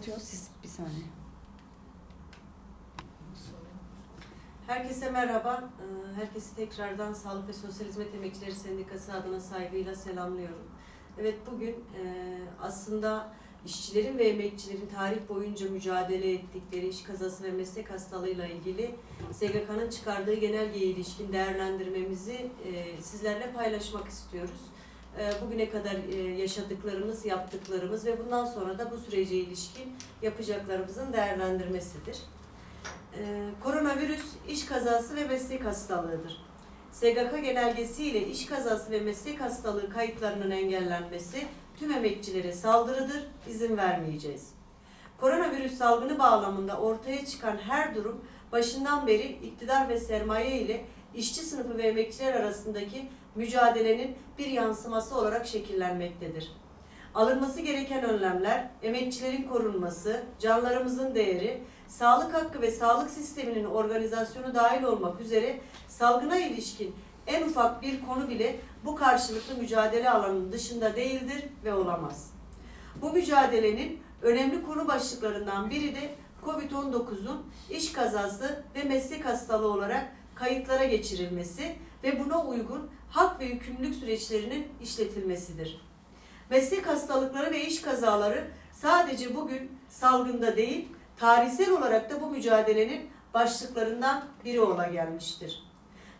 başlatıyor. Siz bir saniye. Herkese merhaba. Ee, Herkesi tekrardan Sağlık ve Sosyal Hizmet Emekçileri Sendikası adına saygıyla selamlıyorum. Evet bugün e, aslında işçilerin ve emekçilerin tarih boyunca mücadele ettikleri iş kazası ve meslek hastalığıyla ilgili SGK'nın çıkardığı genelgeye ilişkin değerlendirmemizi e, sizlerle paylaşmak istiyoruz. E, Bugüne kadar e, yaşadıklarımız, yaptıklarımız ve bundan sonra da bu sürece ilişkin yapacaklarımızın değerlendirmesidir. Ee, koronavirüs iş kazası ve meslek hastalığıdır. SGK genelgesi ile iş kazası ve meslek hastalığı kayıtlarının engellenmesi tüm emekçilere saldırıdır, izin vermeyeceğiz. Koronavirüs salgını bağlamında ortaya çıkan her durum başından beri iktidar ve sermaye ile işçi sınıfı ve emekçiler arasındaki mücadelenin bir yansıması olarak şekillenmektedir. Alınması gereken önlemler, emekçilerin korunması, canlarımızın değeri, sağlık hakkı ve sağlık sisteminin organizasyonu dahil olmak üzere salgına ilişkin en ufak bir konu bile bu karşılıklı mücadele alanının dışında değildir ve olamaz. Bu mücadelenin önemli konu başlıklarından biri de COVID-19'un iş kazası ve meslek hastalığı olarak kayıtlara geçirilmesi ve buna uygun hak ve yükümlülük süreçlerinin işletilmesidir. Meslek hastalıkları ve iş kazaları sadece bugün salgında değil, tarihsel olarak da bu mücadelenin başlıklarından biri ola gelmiştir.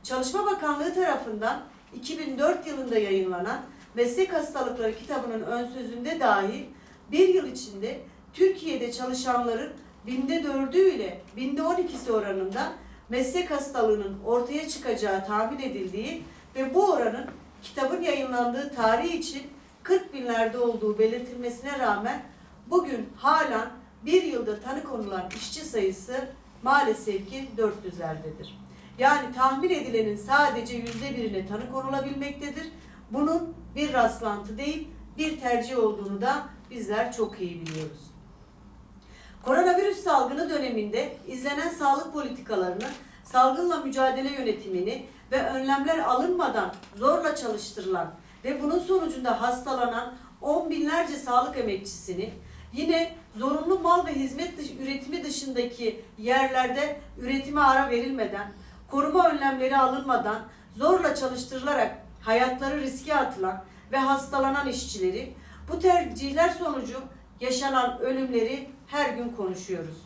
Çalışma Bakanlığı tarafından 2004 yılında yayınlanan Meslek Hastalıkları kitabının ön sözünde dahi bir yıl içinde Türkiye'de çalışanların binde dördü ile binde on ikisi oranında meslek hastalığının ortaya çıkacağı tahmin edildiği ve bu oranın kitabın yayınlandığı tarih için 40 binlerde olduğu belirtilmesine rağmen bugün halen bir yılda tanı konulan işçi sayısı maalesef ki 400'lerdedir. Yani tahmin edilenin sadece yüzde birine tanı konulabilmektedir. Bunun bir rastlantı değil, bir tercih olduğunu da bizler çok iyi biliyoruz. Koronavirüs salgını döneminde izlenen sağlık politikalarını, salgınla mücadele yönetimini ve önlemler alınmadan zorla çalıştırılan ve bunun sonucunda hastalanan on binlerce sağlık emekçisini yine zorunlu mal ve hizmet dış, üretimi dışındaki yerlerde üretime ara verilmeden, koruma önlemleri alınmadan zorla çalıştırılarak hayatları riske atılan ve hastalanan işçileri bu tercihler sonucu yaşanan ölümleri her gün konuşuyoruz.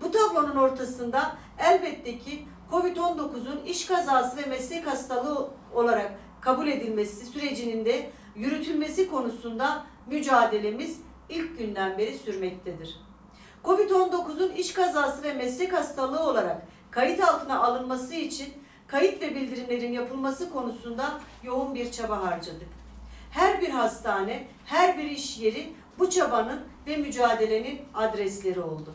Bu tablonun ortasında elbette ki COVID-19'un iş kazası ve meslek hastalığı olarak kabul edilmesi sürecinin de yürütülmesi konusunda mücadelemiz ilk günden beri sürmektedir. Covid-19'un iş kazası ve meslek hastalığı olarak kayıt altına alınması için kayıt ve bildirimlerin yapılması konusunda yoğun bir çaba harcadık. Her bir hastane, her bir iş yeri bu çabanın ve mücadelenin adresleri oldu.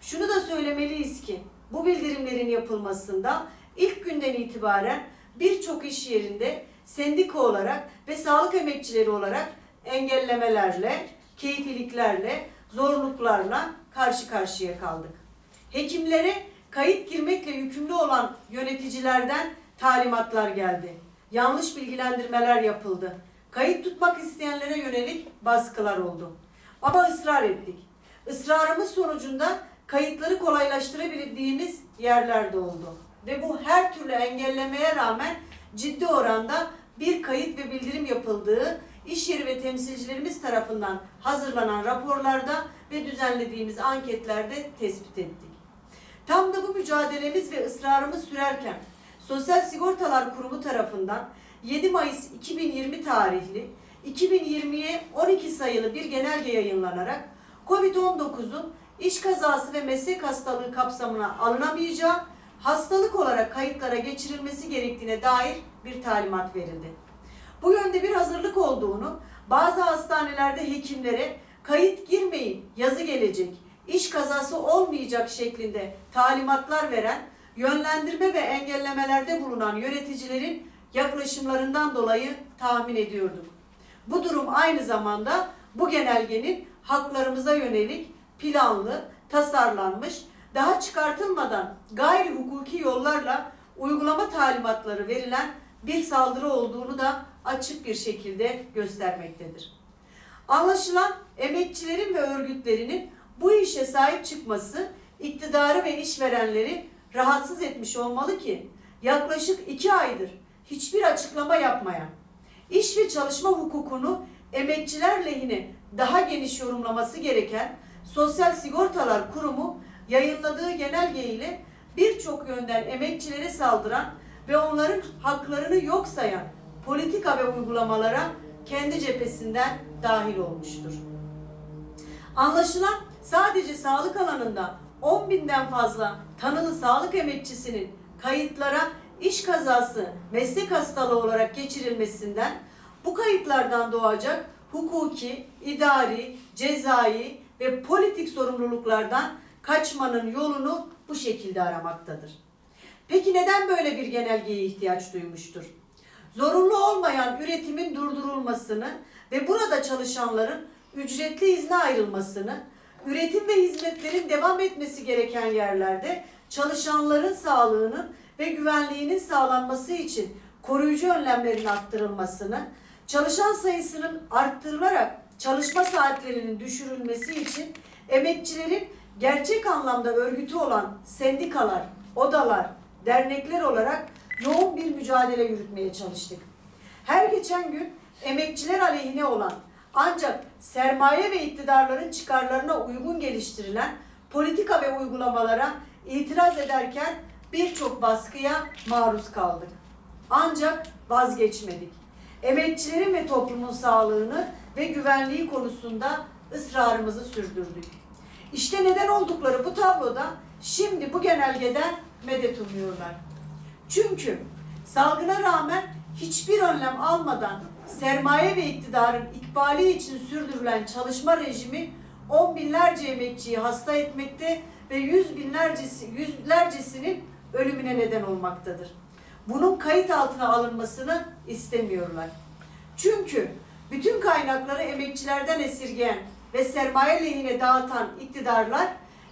Şunu da söylemeliyiz ki bu bildirimlerin yapılmasında ilk günden itibaren birçok iş yerinde sendika olarak ve sağlık emekçileri olarak engellemelerle, keyfiliklerle, zorluklarla karşı karşıya kaldık. Hekimlere kayıt girmekle yükümlü olan yöneticilerden talimatlar geldi. Yanlış bilgilendirmeler yapıldı. Kayıt tutmak isteyenlere yönelik baskılar oldu. Ama ısrar ettik. Israrımız sonucunda kayıtları kolaylaştırabildiğimiz yerlerde oldu. Ve bu her türlü engellemeye rağmen ciddi oranda bir kayıt ve bildirim yapıldığı iş yeri ve temsilcilerimiz tarafından hazırlanan raporlarda ve düzenlediğimiz anketlerde tespit ettik. Tam da bu mücadelemiz ve ısrarımız sürerken Sosyal Sigortalar Kurumu tarafından 7 Mayıs 2020 tarihli 2020'ye 12 sayılı bir genelge yayınlanarak COVID-19'un iş kazası ve meslek hastalığı kapsamına alınamayacağı, hastalık olarak kayıtlara geçirilmesi gerektiğine dair bir talimat verildi. Bu yönde bir hazırlık olduğunu, bazı hastanelerde hekimlere kayıt girmeyin, yazı gelecek, iş kazası olmayacak şeklinde talimatlar veren, yönlendirme ve engellemelerde bulunan yöneticilerin yaklaşımlarından dolayı tahmin ediyorduk. Bu durum aynı zamanda bu genelgenin haklarımıza yönelik planlı, tasarlanmış, daha çıkartılmadan gayri hukuki yollarla uygulama talimatları verilen bir saldırı olduğunu da açık bir şekilde göstermektedir. Anlaşılan emekçilerin ve örgütlerinin bu işe sahip çıkması iktidarı ve işverenleri rahatsız etmiş olmalı ki yaklaşık iki aydır hiçbir açıklama yapmayan, iş ve çalışma hukukunu emekçiler lehine daha geniş yorumlaması gereken Sosyal Sigortalar Kurumu yayınladığı genelge ile birçok yönden emekçilere saldıran ve onların haklarını yok sayan politika ve uygulamalara kendi cephesinden dahil olmuştur. Anlaşılan sadece sağlık alanında 10 binden fazla tanılı sağlık emekçisinin kayıtlara iş kazası, meslek hastalığı olarak geçirilmesinden bu kayıtlardan doğacak hukuki, idari, cezai ve politik sorumluluklardan kaçmanın yolunu bu şekilde aramaktadır. Peki neden böyle bir genelgeye ihtiyaç duymuştur? Zorunlu olmayan üretimin durdurulmasını ve burada çalışanların ücretli izne ayrılmasını, üretim ve hizmetlerin devam etmesi gereken yerlerde çalışanların sağlığının ve güvenliğinin sağlanması için koruyucu önlemlerin arttırılmasını, çalışan sayısının arttırılarak çalışma saatlerinin düşürülmesi için emekçilerin gerçek anlamda örgütü olan sendikalar, odalar, dernekler olarak yoğun bir mücadele yürütmeye çalıştık. Her geçen gün emekçiler aleyhine olan ancak sermaye ve iktidarların çıkarlarına uygun geliştirilen politika ve uygulamalara itiraz ederken birçok baskıya maruz kaldık. Ancak vazgeçmedik. Emekçilerin ve toplumun sağlığını ve güvenliği konusunda ısrarımızı sürdürdük. İşte neden oldukları bu tabloda şimdi bu genelgeden medet umuyorlar. Çünkü salgına rağmen hiçbir önlem almadan sermaye ve iktidarın ikbali için sürdürülen çalışma rejimi on binlerce emekçiyi hasta etmekte ve yüz binlercesi, yüzlercesinin ölümüne neden olmaktadır. Bunun kayıt altına alınmasını istemiyorlar. Çünkü bütün kaynakları emekçilerden esirgeyen ve sermaye lehine dağıtan iktidarlar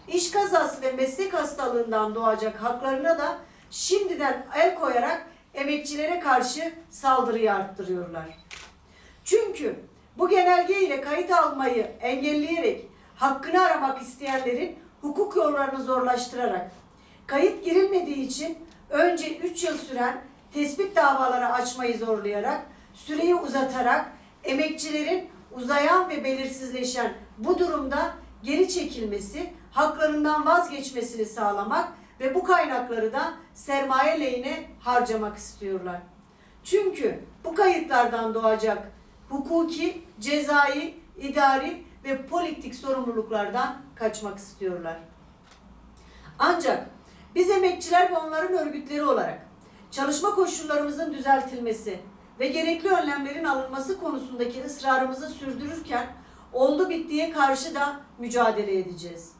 iş kazası ve meslek hastalığından doğacak haklarına da şimdiden el koyarak emekçilere karşı saldırıyı arttırıyorlar. Çünkü bu genelge ile kayıt almayı engelleyerek hakkını aramak isteyenlerin hukuk yollarını zorlaştırarak kayıt girilmediği için önce 3 yıl süren tespit davaları açmayı zorlayarak süreyi uzatarak emekçilerin uzayan ve belirsizleşen bu durumda geri çekilmesi, haklarından vazgeçmesini sağlamak ve bu kaynakları da sermaye lehine harcamak istiyorlar. Çünkü bu kayıtlardan doğacak hukuki, cezai, idari ve politik sorumluluklardan kaçmak istiyorlar. Ancak biz emekçiler ve onların örgütleri olarak çalışma koşullarımızın düzeltilmesi ve gerekli önlemlerin alınması konusundaki ısrarımızı sürdürürken oldu bittiye karşı da mücadele edeceğiz.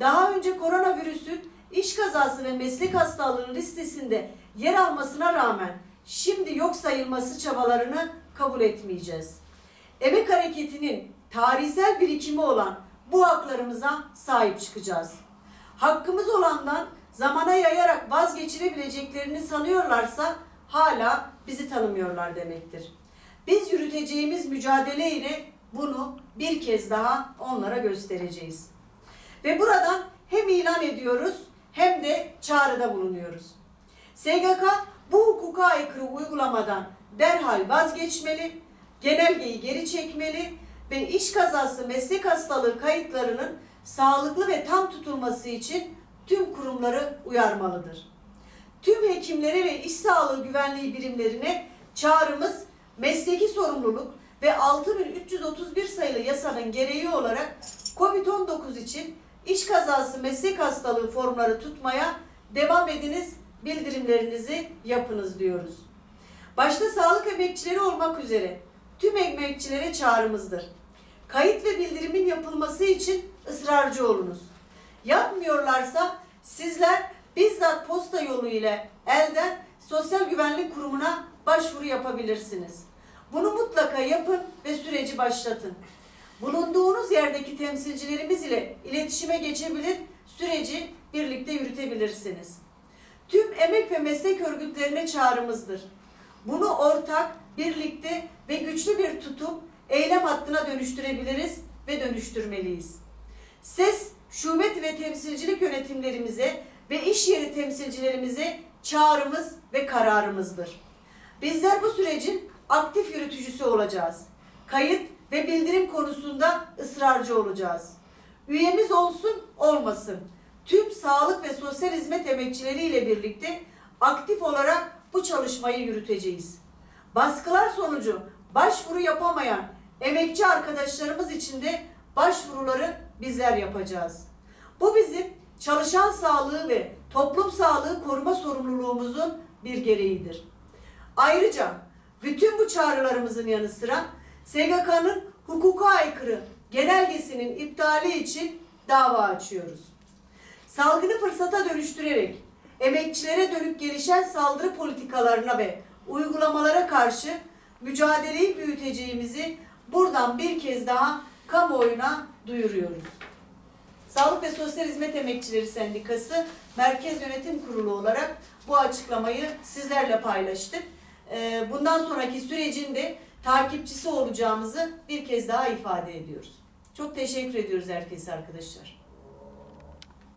Daha önce koronavirüsün iş kazası ve meslek hastalığı listesinde yer almasına rağmen şimdi yok sayılması çabalarını kabul etmeyeceğiz. Emek hareketinin tarihsel birikimi olan bu haklarımıza sahip çıkacağız. Hakkımız olandan zamana yayarak vazgeçirebileceklerini sanıyorlarsa hala bizi tanımıyorlar demektir. Biz yürüteceğimiz mücadele ile bunu bir kez daha onlara göstereceğiz. Ve buradan hem ilan ediyoruz hem de çağrıda bulunuyoruz. SGK bu hukuka aykırı uygulamadan derhal vazgeçmeli, genelgeyi geri çekmeli ve iş kazası meslek hastalığı kayıtlarının sağlıklı ve tam tutulması için tüm kurumları uyarmalıdır. Tüm hekimlere ve iş sağlığı güvenliği birimlerine çağrımız mesleki sorumluluk ve 6331 sayılı yasanın gereği olarak COVID-19 için iş kazası meslek hastalığı formları tutmaya devam ediniz, bildirimlerinizi yapınız diyoruz. Başta sağlık emekçileri olmak üzere tüm emekçilere çağrımızdır. Kayıt ve bildirimin yapılması için ısrarcı olunuz. Yapmıyorlarsa sizler bizzat posta yolu ile elden Sosyal Güvenlik Kurumu'na başvuru yapabilirsiniz. Bunu mutlaka yapın ve süreci başlatın. Bulunduğunuz yerdeki temsilcilerimiz ile iletişime geçebilir, süreci birlikte yürütebilirsiniz. Tüm emek ve meslek örgütlerine çağrımızdır. Bunu ortak, birlikte ve güçlü bir tutum, eylem hattına dönüştürebiliriz ve dönüştürmeliyiz. Ses şube ve temsilcilik yönetimlerimize ve iş yeri temsilcilerimize çağrımız ve kararımızdır. Bizler bu sürecin aktif yürütücüsü olacağız. Kayıt ve bildirim konusunda ısrarcı olacağız. Üyemiz olsun olmasın. Tüm sağlık ve sosyal hizmet emekçileriyle birlikte aktif olarak bu çalışmayı yürüteceğiz. Baskılar sonucu başvuru yapamayan emekçi arkadaşlarımız için de başvuruları bizler yapacağız. Bu bizim çalışan sağlığı ve toplum sağlığı koruma sorumluluğumuzun bir gereğidir. Ayrıca bütün bu çağrılarımızın yanı sıra SGK'nın hukuka aykırı genelgesinin iptali için dava açıyoruz. Salgını fırsata dönüştürerek emekçilere dönük gelişen saldırı politikalarına ve uygulamalara karşı mücadeleyi büyüteceğimizi buradan bir kez daha kamuoyuna duyuruyoruz. Sağlık ve Sosyal Hizmet Emekçileri Sendikası Merkez Yönetim Kurulu olarak bu açıklamayı sizlerle paylaştık. Ee, Bundan sonraki sürecin de takipçisi olacağımızı bir kez daha ifade ediyoruz. Çok teşekkür ediyoruz herkese arkadaşlar.